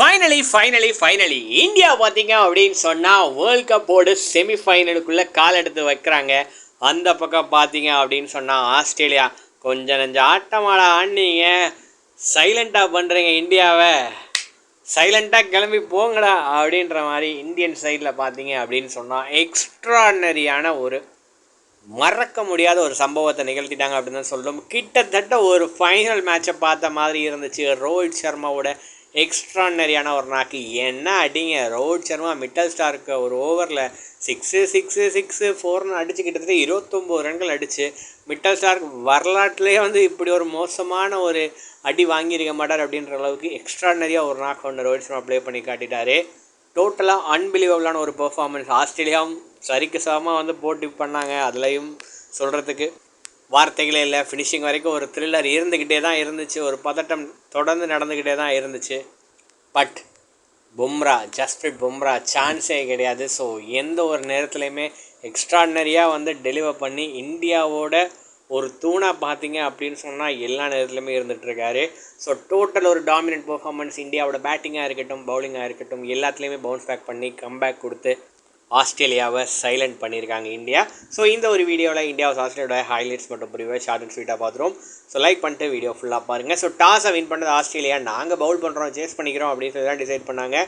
Finally finally finally India பார்த்தீங்க அப்படின்னு சொன்னால் வேர்ல்ட் கப்போட செமிஃபைனலுக்குள்ளே கால் எடுத்து வைக்கிறாங்க. அந்த பக்கம் பார்த்தீங்க அப்படின்னு சொன்னால் ஆஸ்திரேலியா. கொஞ்சம் நஞ்சம் ஆட்டமாட ஆடினீங்க. சைலண்ட்டாக பண்ணுறீங்க இந்தியாவை. சைலண்ட்டாக கிளம்பி போங்கடா அப்படின்ற மாதிரி இந்தியன் சைடில் பார்த்தீங்க அப்படின்னு சொன்னால் எக்ஸ்ட்ரானரியான ஒரு மறக்க முடியாத ஒரு சம்பவத்தை நிகழ்த்திட்டாங்க அப்படின்னு தான் சொல்லணும் கிட்டத்தட்ட ஒரு ஃபைனல் மேட்சை பார்த்த மாதிரி இருந்துச்சு. ரோஹித் சர்மாவோட எக்ஸ்ட்ரானரியான ஒரு நாக்கு. என்ன அடிங்க? ரோஹித் சர்மா மிட்டல் ஸ்டாருக்கு ஒரு ஓவரில் சிக்ஸு சிக்ஸு சிக்ஸு ஃபோர்னு அடிச்சு கிட்டத்தட்ட இருபத்தொம்போது ரன்கள் அடிச்சு மிட்டல் ஸ்டார்க் வரலாற்றுலேயே வந்து இப்படி ஒரு மோசமான ஒரு அடி வாங்கியிருக்க மாட்டார் அப்படின்ற அளவுக்கு எக்ஸ்ட்ரானரியாக ஒரு நாக்கு ஒன்று ரோஹித் சர்மா ப்ளே பண்ணி காட்டிட்டாரு. டோட்டலாக அன்பிலீவபிளான ஒரு பெர்ஃபார்மன்ஸ் ஆஸ்திரேலியாவும் சரிக்கு சமமாக வந்து போட்டி பண்ணாங்க. அதுலேயும் சொல்கிறதுக்கு வார்த்தைகளே இல்லை. ஃபினிஷிங் வரைக்கும் ஒரு த்ரில்லர் இருந்துக்கிட்டே தான் இருந்துச்சு. ஒரு பதட்டம் தொடர்ந்து நடந்துக்கிட்டே தான் இருந்துச்சு. பட் பும்ரா ஜஸ்பிரிட் பும்ரா சான்ஸே கிடையாது. ஸோ எந்த ஒரு நேரத்துலையுமே எக்ஸ்ட்ராடினரியாக வந்து டெலிவர் பண்ணி இந்தியாவோட ஒரு தூணாக பார்த்தீங்க அப்படின்னு சொன்னால் எல்லா நேரத்துலையுமே இருந்துகிட்ருக்காரு ஸோ டோட்டல் ஒரு டாமினன்ட் பர்ஃபார்மன்ஸ் இந்தியாவோட பேட்டிங்காக இருக்கட்டும் பவுலிங்காக இருக்கட்டும் எல்லாத்துலேயுமே பவுன்ஸ் பேக் பண்ணி கம்பேக் கொடுத்து ஆஸ்திரேலியாவை சைலண்ட் பண்ணியிருக்காங்க இந்தியா. ஸோ இந்த ஒரு வீடியோவில் இந்தியா ஆஸ்திரேலியோட ஹைலைட்ஸ் மட்டும் புரிவை ஷார்ட் அண்ட் ஸ்வீட்டாக பார்த்துருவோம். ஸோ லைக் பண்ணிட்டு வீடியோ ஃபுல்லாக பாருங்கள் ஸோ டாஸை வின் பண்ணது ஆஸ்திரேலியா. நாங்கள் பவுல் பண்ணுறோம் சேஸ் பண்ணிக்கிறோம் அப்படின்னு சொல்லி தான் டிசைட் பண்ணாங்க.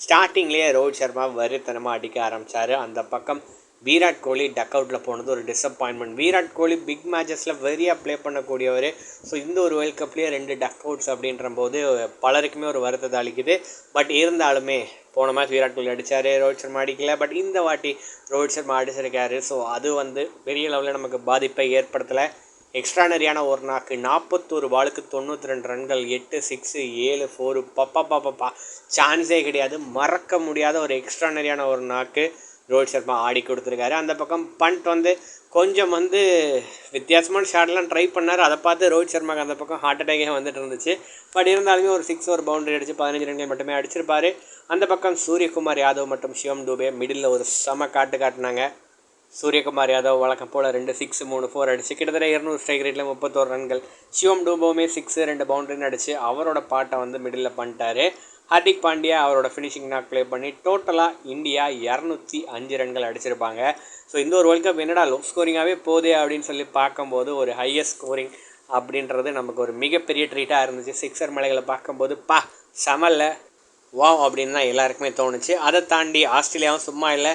ஸ்டார்டிங்லேயே ரோஹித் சர்மா வருத்தனமாக அடிக்க ஆரம்பித்தார் அந்த பக்கம் விராட் கோலி டக் அவுட்டில் போனது ஒரு டிசப்பாயின்மெண்ட் விராட் கோலி பிக் மேட்சஸில் வெறியாக ப்ளே பண்ணக்கூடியவர். ஸோ இந்த ஒரு வேர்ல்ட் கப்லேயே ரெண்டு டக் அவுட்ஸ் அப்படின்ற போது பலருக்குமே ஒரு வருத்தத்தை அளிக்குது. பட் இருந்தாலுமே போன மேட்ச் விராட் கோலி அடித்தார் ரோஹித் சர்மா அடிக்கல. பட் இந்த வாட்டி ரோஹித் சர்மா அடிச்சிருக்காரு. ஸோ அது வந்து பெரிய லெவலில் நமக்கு பாதிப்பை ஏற்படுத்தலை. எக்ஸ்ட்ரானரியான ஒரு நாக்கு நாற்பத்தோரு பாலுக்கு தொண்ணூற்றி ரெண்டு ரன்கள் எட்டு சிக்ஸு ஏழு ஃபோரு பப்பா பாப்பா சான்ஸே கிடையாது. மறக்க முடியாத ஒரு எக்ஸ்ட்ரானரியான ஒரு நாக்கு ரோஹித் சர்மா ஆடி கொடுத்துருக்காரு. அந்த பக்கம் பண்ட் வந்து கொஞ்சம் வந்து வித்தியாசமான ஷாட்லாம் ட்ரை பண்ணார். அதை பார்த்து ரோஹித் சர்மாக்கு அந்த பக்கம் ஹார்ட் அட்டாக்கே வந்துட்டு இருந்துச்சு. பட் இருந்தாலுமே ஒரு சிக்ஸ் ஒரு பவுண்டரி அடித்து பதினஞ்சு ரன்கள் மட்டுமே அடிச்சிருப்பார். அந்த பக்கம் சூரியகுமார் யாதவ் மற்றும் சிவம் டூபே மிடில் ஒரு செம காட்டு காட்டினாங்க. சூரியகுமார் யாதவ் வழக்கம் போல் ரெண்டு சிக்ஸ் மூணு ஃபோர் அடிச்சு கிட்டத்தட்ட இரநூறு ஸ்ட்ரைக் ரேட்டில் முப்பத்தோரு ரன்கள். சிவம் டூபோவுமே சிக்ஸு ரெண்டு பவுண்டரின்னு அடிச்சு அவரோட பாட்டை வந்து மிடில் பண்ணிட்டாரு. ஹர்திக் பாண்டியா அவரோட ஃபினிஷிங் நாக் ப்ளே பண்ணி டோட்டலாக இந்தியா இரநூத்தி அஞ்சு ரன்கள் அடிச்சிருப்பாங்க. ஸோ இந்த ஒரு வேர்ல்ட் கப் என்னடா லோ ஸ்கோரிங்காகவே போதே அப்படின்னு சொல்லி பார்க்கும்போது ஒரு ஹையஸ்ட் ஸ்கோரிங் அப்படின்றது நமக்கு ஒரு மிகப்பெரிய ட்ரீட்டாக இருந்துச்சு. சிக்ஸர் மலைகளை பார்க்கும்போது பா சமல்ல. வா அப்படின்னு தான் எல்லாருக்குமே தோணுச்சு. அதை தாண்டி ஆஸ்திரேலியாவும் சும்மா இல்லை.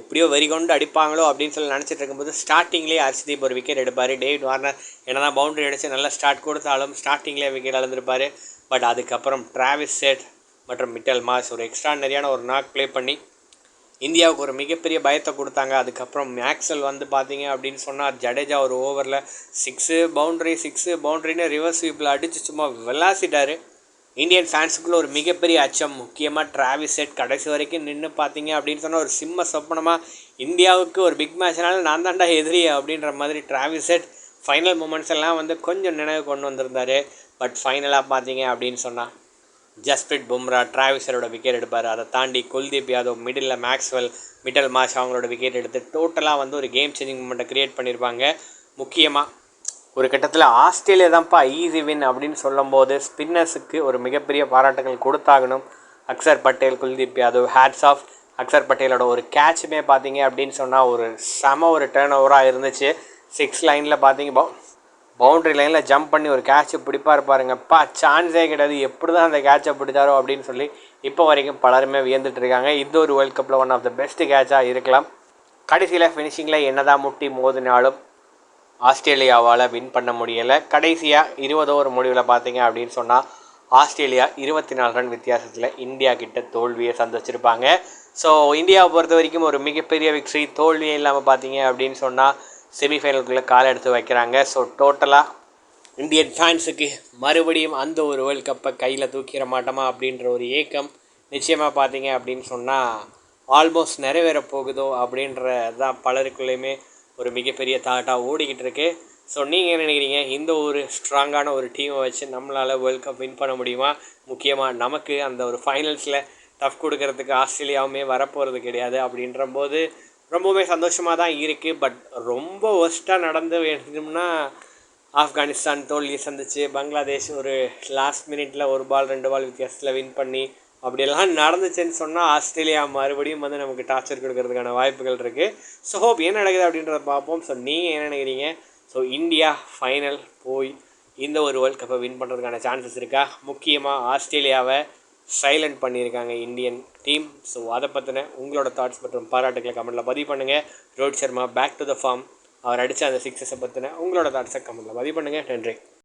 எப்படியோ வரி கொண்டு அடிப்பாங்களோ அப்படின்னு சொல்லி நினச்சிட்டு இருக்கும்போது ஸ்டார்டிங்லேயே ஹர்ஷதீப் ஒரு விக்கெட் எடுப்பார். டேவிட் வார்னர் என்ன தான் பவுண்டரி அடித்து நல்லா ஸ்டார்ட் கொடுத்தாலும் ஸ்டார்டிங்லேயே விக்கெட் அளந்திருப்பார் பட் அதுக்கப்புறம் டிராவிஸ் செட் மற்றும் மிட்டல் மாஸ் ஒரு எக்ஸ்ட்ரானரியான ஒரு நாக் ப்ளே பண்ணி இந்தியாவுக்கு ஒரு மிகப்பெரிய பயத்தை கொடுத்தாங்க. அதுக்கப்புறம் மேக்ஸல் வந்து பார்த்தீங்க அப்படின்னு சொன்னால் ஜடேஜா ஒரு ஓவரில் சிக்ஸு பவுண்ட்ரி சிக்ஸு பவுண்ட்ரின்னு ரிவர்ஸ் ஸ்வீப்பில் அடித்து சும்மா விளாசிட்டார். இந்தியன் ஃபேன்ஸுக்குள்ளே ஒரு மிகப்பெரிய அச்சம். முக்கியமாக டிராவிஸ் செட் கடைசி வரைக்கும் நின்று பார்த்தீங்க அப்படின்னு சொன்னால் ஒரு சிம்ம சொப்பனமாக இந்தியாவுக்கு ஒரு பிக் மேட்ச்னால நான் தாண்டா எதிரி அப்படின்ற மாதிரி டிராவிஸ் செட் ஃபைனல் மூமெண்ட்ஸ் எல்லாம் வந்து கொஞ்சம் நினைவு கொண்டு வந்திருந்தார். பட் ஃபைனலாக பார்த்தீங்க அப்படின்னு சொன்னால் ஜஸ்பிரிட் பும்ரா டிராவிசரோட விக்கெட் எடுப்பார். அதை தாண்டி Kuldeep Yadav Mitchell Maxwell Mitchell Marsh அவங்களோட விக்கெட் எடுத்து டோட்டலாக வந்து ஒரு கேம் சேஞ்சிங் மூமெண்ட்டை க்ரியேட் பண்ணியிருப்பாங்க முக்கியமாக ஒரு கட்டத்தில் ஆஸ்திரேலியா தான்ப்பா ஈஸி வின் அப்படின்னு சொல்லும்போது ஸ்பின்னர்ஸுக்கு ஒரு மிகப்பெரிய பாராட்டுகள் கொடுத்தாகணும். அக்சர் பட்டேல் குல்தீப் யாதவ் ஹேட்ஸ் ஆஃப் அக்சர் பட்டேலோட ஒரு கேட்சுமே பார்த்தீங்க அப்படின்னு சொன்னால் ஒரு செம ஒரு டேர்ன் ஓவராக இருந்துச்சு. சிக்ஸ் லைனில் பார்த்தீங்க பவுண்ட்ரி லைனில் ஜம்ப் பண்ணி ஒரு கேட்சை பிடிப்பார் பாருங்கப்பா சான்ஸே கிடையாது. எப்படி தான் அந்த கேட்சை பிடிச்சாரோ அப்படின்னு சொல்லி இப்போ வரைக்கும் பலருமே வியந்துட்டு இருக்காங்க. இது ஒரு வேர்ல்ட் கப்பில் ஒன் ஆஃப் த பெஸ்ட் கேட்சாக இருக்கலாம். கடைசியில் ஃபினிஷிங்கில் என்னதான் முட்டி மோதினாலும் ஆஸ்திரேலியாவால் வின் பண்ண முடியலை. கடைசியாக இருபது ஓவர் முடிவில் பார்த்தீங்க அப்படின்னு சொன்னால் ஆஸ்திரேலியா இருபத்தி நாலு ரன் வித்தியாசத்தில் இந்தியா கிட்ட தோல்வியை சந்திச்சிருப்பாங்க. ஸோ இந்தியாவை பொறுத்த வரைக்கும் ஒரு மிகப்பெரிய விக்ட்ரி தோல்வியே இல்லாமல் பார்த்தீங்க அப்படின்னு சொன்னால் செமிஃபைனலுக்குள்ளே கால் எடுத்து வைக்கிறாங்க. ஸோ டோட்டலாக இந்தியன் ஃபேன்ஸுக்கு மறுபடியும் அந்த ஒரு வேர்ல்ட் கப்பை கையில் தூக்கிட மாட்டோமா அப்படின்ற ஒரு ஏக்கம் நிச்சயமாக பார்த்தீங்க அப்படின்னு சொன்னால் ஆல்மோஸ்ட் நிறைவேற போகுதோ அப்படின்றது தான் பலருக்குள்ளேயுமே ஒரு மிகப்பெரிய தாட்டாக ஓடிக்கிட்டு இருக்கு. ஸோ நீங்கள் என்ன நினைக்கிறீங்க? இந்த ஒரு ஸ்ட்ராங்கான ஒரு டீமை வச்சு நம்மளால் வேர்ல்ட் கப் வின் பண்ண முடியுமா? முக்கியமாக நமக்கு அந்த ஒரு ஃபைனல்ஸில் டஃப் கொடுக்கறதுக்கு ஆஸ்திரேலியாவுமே வரப்போகிறது கிடையாது அப்படின்ற போது ரொம்பவுமே சந்தோஷமாக தான் இருக்குது பட் ரொம்ப ஒஸ்ட்டாக நடந்து வேணும்னா ஆப்கானிஸ்தான் தோல்வியை சந்திச்சு பங்களாதேஷ் ஒரு லாஸ்ட் மினிட்ல ஒரு பால் ரெண்டு பால் வித்தியாசத்தில் வின் பண்ணி அப்படியெல்லாம் நடந்துச்சுன்னு சொன்னால் ஆஸ்திரேலியா மறுபடியும் வந்து நமக்கு டார்ச்சர் கொடுக்கறதுக்கான வாய்ப்புகள் இருக்குது ஸோ ஹோப் என்ன நடக்குது அப்படின்றத பார்ப்போம். ஸோ நீங்கள் என்ன நினைக்கிறீங்க? ஸோ இந்தியா ஃபைனல் போய் இந்த ஒரு வேர்ல்ட் கப்பை வின் பண்ணுறதுக்கான சான்சஸ் இருக்கா? முக்கியமாக ஆஸ்திரேலியாவை சைலண்ட் பண்ணியிருக்காங்க இந்தியன் டீம் ஸோ அதை பற்றின உங்களோட தாட்ஸ் மற்றும் பாராட்டுகளை கமெண்ட்டில் பதிவு பண்ணுங்கள் Rohit Sharma back to the form அவர் அடித்த அந்த சிக்ஸஸை பற்றின உங்களோட தாட்ஸை கமெண்ட்டில் பதிவு பண்ணுங்கள் நன்றி.